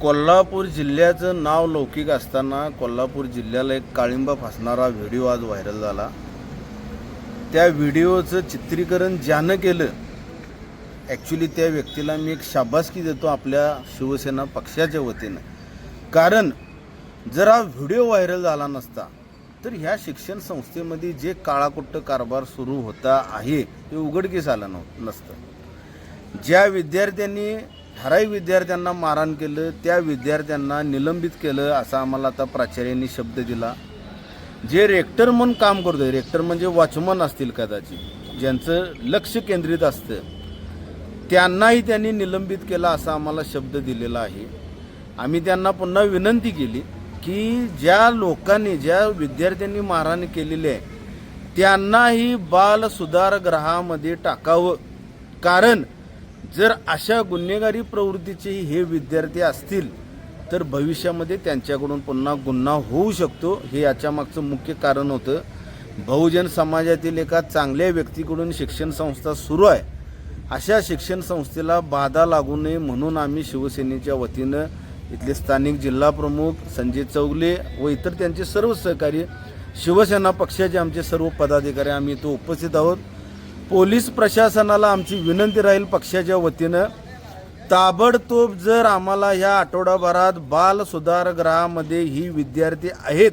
कोल्हापूर जिल्ह्याचं नाव लौकिक असताना कोल्हापूर जिल्ह्याला एक काळिंबा फासणारा व्हिडिओ आज व्हायरल झाला. त्या व्हिडिओचं चित्रीकरण ज्यानं केलं ॲक्च्युली त्या व्यक्तीला मी एक शाबासकी देतो आपल्या शिवसेना पक्षाच्या वतीनं. कारण जर हा व्हिडिओ व्हायरल झाला नसता तर ह्या शिक्षण संस्थेमध्ये जे काळाकुट्ट कारभार सुरू होता आहे ते उघडकीस आलं नव्ह नसतं. ज्या विद्यार्थ्यांनी ठराविक विद्यार्थ्यांना मारहाण केलं त्या विद्यार्थ्यांना निलंबित केलं असा आम्हाला आता प्राचार्यांनी शब्द दिला. जे रेक्टर म्हणून काम करतोय रेक्टर म्हणजे वॉचमन असतील कदाचित ज्यांचं लक्ष केंद्रित असतं त्यांनाही त्यांनी निलंबित केलं असा आम्हाला शब्द दिलेला आहे. आम्ही त्यांना पुन्हा विनंती केली की ज्या लोकांनी ज्या विद्यार्थ्यांनी मारहाण केलेली आहे त्यांनाही बाल टाकावं. कारण जर अशा गुन्हेगारी प्रवृत्तीचे हे विद्यार्थी असतील तर भविष्यामध्ये त्यांच्याकडून पुन्हा गुन्हा होऊ शकतो. हे याच्यामागचं मुख्य कारण होतं. बहुजन समाजातील एका चांगल्या व्यक्तीकडून शिक्षण संस्था सुरू आहे. अशा शिक्षण संस्थेला बाधा लागू नये म्हणून आम्ही शिवसेनेच्या वतीनं इथले स्थानिक जिल्हा प्रमुख संजय चौगले व इतर त्यांचे सर्व सहकारी शिवसेना पक्षाचे आमचे सर्व पदाधिकारी आम्ही इथं उपस्थित आहोत. पोलीस प्रशासनाला आमची विनंती राहील पक्षाच्या वतीनं. ताबडतोब जर आम्हाला ह्या आठवडाभरात बाल सुधारगृहामध्ये ही विद्यार्थी आहेत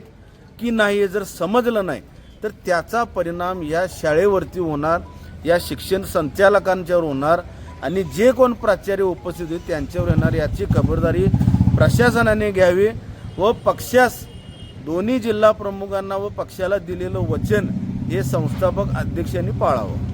की नाही हे जर समजलं नाही तर त्याचा परिणाम या शाळेवरती होणार या शिक्षण संचालकांच्यावर होणार आणि जे कोण प्राचार्य उपस्थित आहेत त्यांच्यावर येणार याची खबरदारी प्रशासनाने घ्यावी व पक्षास दोन्ही जिल्हा प्रमुखांना व पक्षाला दिलेलं वचन हे संस्थापक अध्यक्षांनी पाळावं.